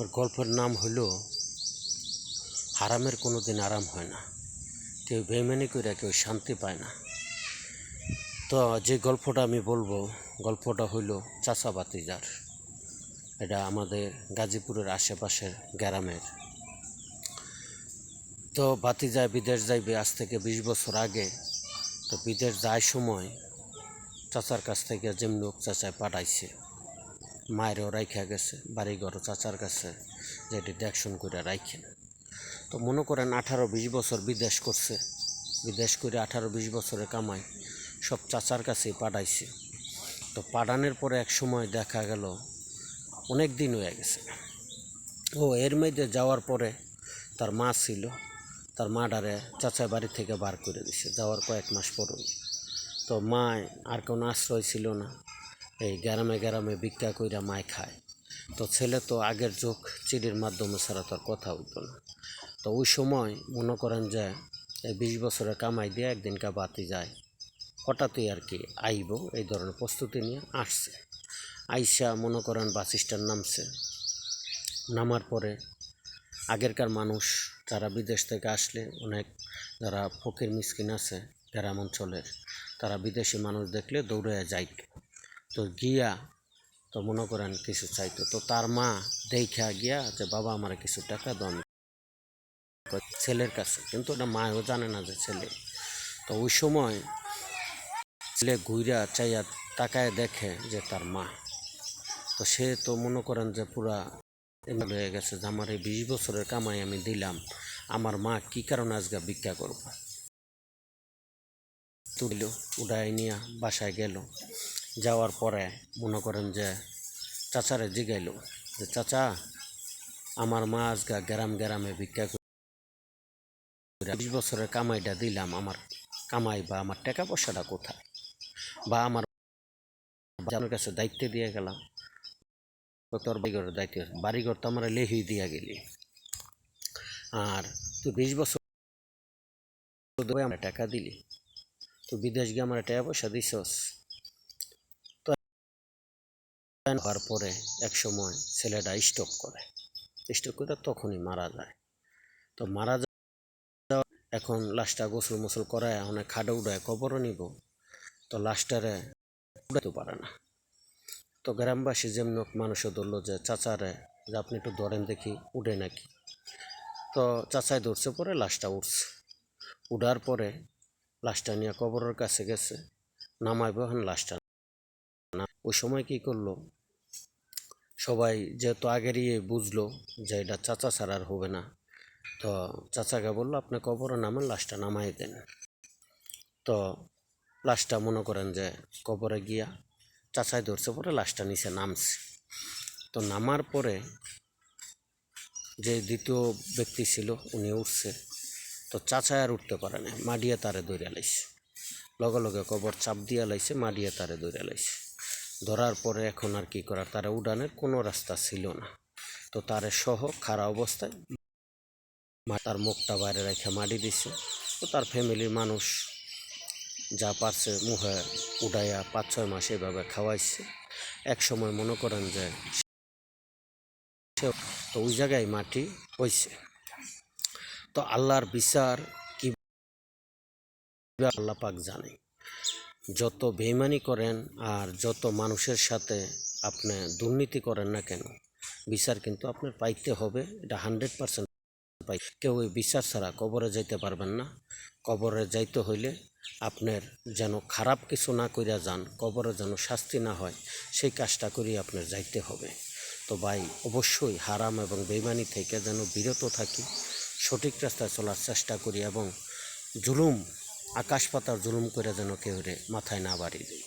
ওর গল্পের নাম হলো, হারামের কোনো দিন আরাম হয় না। কেউ বেমানি করে কেউ শান্তি পায় না। তো যে গল্পটা আমি বলব, গল্পটা হইল চাচা বাতিজার এটা আমাদের গাজীপুরের আশেপাশের গ্রামের। তো বাতিজায় বিদেশ যাইবে আজ থেকে বিশ বছর আগে। তো বিদেশ যায় সময় চাচার কাছ থেকে যেমনি চাচায় পাঠাইছে। মায়েরও রাইখা গেছে বাড়িঘর চাচার কাছে, যেটি দেখশন করে রাইখেন। তো মনে করেন আঠারো বিশ বছর বিদেশ করছে, বিদেশ করে আঠারো বিশ বছরে কামাই সব চাচার কাছেই পাঠাইছে। তো পাঠানোর পরে এক সময় দেখা গেল, অনেক দিন হয়ে গেছে। ও এর মধ্যে যাওয়ার পরে তার মা ছিল, তার মা ডারে চাচা বাড়ি থেকে বার করে দিছে, যাওয়ার কয়েক মাস পরই। তো মায় আর কোনো আশ্রয় ছিল না। এই গ্রামে গ্রামে ভিক্ষা কইরা মায় খায়। তো ছেলে তো আগের যুগ চিঠির মাধ্যমে ছাড়া তো কথা হইতো না। তো ওই সময় মনে করেন যে এই বিশ বছরের কামাই দিয়ে একদিনকা বাতি যায়। হঠাৎই আর কি আইব, এই ধরনের প্রস্তুতি নিয়ে আসছে। আইসা মনে করেন বাস নামছে। নামার পরে আগেরকার মানুষ যারা বিদেশ থেকে আসলে, অনেক যারা ফকির মিসকিন আছে, গ্রাম অঞ্চলের, তারা বিদেশি মানুষ দেখলে দৌড়ে যাইত। তো গিয়া তো মনে করেন কিছু চাইতো। তো তার মা দেখা গিয়া যে, বাবা, আমার কিছু টাকা দাও আমি ছেলের কাছে। কিন্তু ওটা মাও জানে না যে ছেলে। তো ওই সময় ছেলে ঘুইরা চাইয়া তাকায় দেখে যে, তার মা। তো সে তো মনে করেন যে, পুরা হয়ে গেছে যে, আমার এই বিশ বছরের কামাই আমি দিলাম। আমার মা কি কারণে আজকে ভিক্ষা করব? তুলিল উড়াই নিয়ে বাসায় গেল। যাওয়ার পরে মনে করেন যে চাচারে জিগাইল যে, চাচা, আমার মা আজকে গ্রাম গ্রামে ভিক্ষা করে বিশ বছরের কামাইটা দিলাম আমার কামাই বা আমার টাকা পয়সাটা কোথায়? বা আমার আমার কাছে দায়িত্ব দিয়ে গেলাম। তোর বাড়িঘরের দায়িত্ব, বাড়িঘর তো আমরা লেহি দিয়া গেলি। আর তুই বিশ বছর আমরা টাকা দিলি। তুই বিদেশ গিয়ে আমরা টাকা পয়সা দিছস। হওয়ার পরে এক সময় ছেলেটা স্টক করে। স্টক করে তখনই মারা যায়। তো মারা যাওয়া এখন লাশটা গোসল মোসল করায় অনেক খাডে উড়ায় কবরও নিব। তো লাশটারে উড়াইতে পারে না। তো গ্রামবাসী যেমন মানুষও ধরলো যে, চাচারে, যে আপনি একটু ধরেন দেখি, উঠে নাকি? তো চাচায় ধরছে, পরে লাশটা উঠছে। উঠার পরে লাশটা নিয়ে কবরের কাছে গেছে। নামাইব এখন লাশটা। ওই সময় কি করল? সবাই যেহেতু আগের ইয়ে বুঝলো যে এটা চাচা ছাড়া আর হবে না, তো চাচাকে বলল, আপনি কবরে নামেন, লাশটা নামাই দেন। তো লাশটা মনে করেন যে কবরে গিয়া চাচাই ধরছে, পরে লাশটা নিচে নামছে। তো নামার পরে যে দ্বিতীয় ব্যক্তি ছিল, উনি উঠছে। তো চাচাই আর উঠতে পারে না, মাডিয়া তারে দৌড়ে লাইছে। লগে লগে কবর চাপ দিয়া লাইছে, মাডিয়া তারে দৌড়ে লাইছে। ধরার পরে এখন আর কি করার? তারা উড়ানের কোনো রাস্তা ছিল না। তো তারে সহ খাড়া অবস্থায় তার মুখটা বাইরে রেখে মাটি দিছে। তো তার ফ্যামিলির মানুষ যা পারছে মুখে উড়াইয়া পাঁচ, ছয় মাস এভাবে খাওয়াইছে। এক সময় মনে করেন যে তো ওই জায়গায় মাটি হইছে। তো আল্লাহর বিচার কি আল্লাহ পাক জানে। যত বেইমানি করেন আর যত মানুষের সাথে আপনি দুর্নীতি করেন না কেন, বিচার কিন্তু আপনার পাইতে হবে। এটা হান্ড্রেড পার্সেন্ট পাই। কেউ ওই বিচার ছাড়া কবরে যাইতে পারবেন না। কবরে যাইতে হইলে আপনার যেন খারাপ কিছু না কইরা যান, কবরে যেন শাস্তি না হয়, সেই কাজটা করেই আপনার যাইতে হবে। তো ভাই, অবশ্যই হারাম এবং বেইমানি থেকে যেন বিরত থাকি, সঠিক রাস্তায় চলার চেষ্টা করি এবং জুলুম আকাশ পাতার জুলুম করে যেন কেউ রে মাথায় না বাড়িয়ে দিই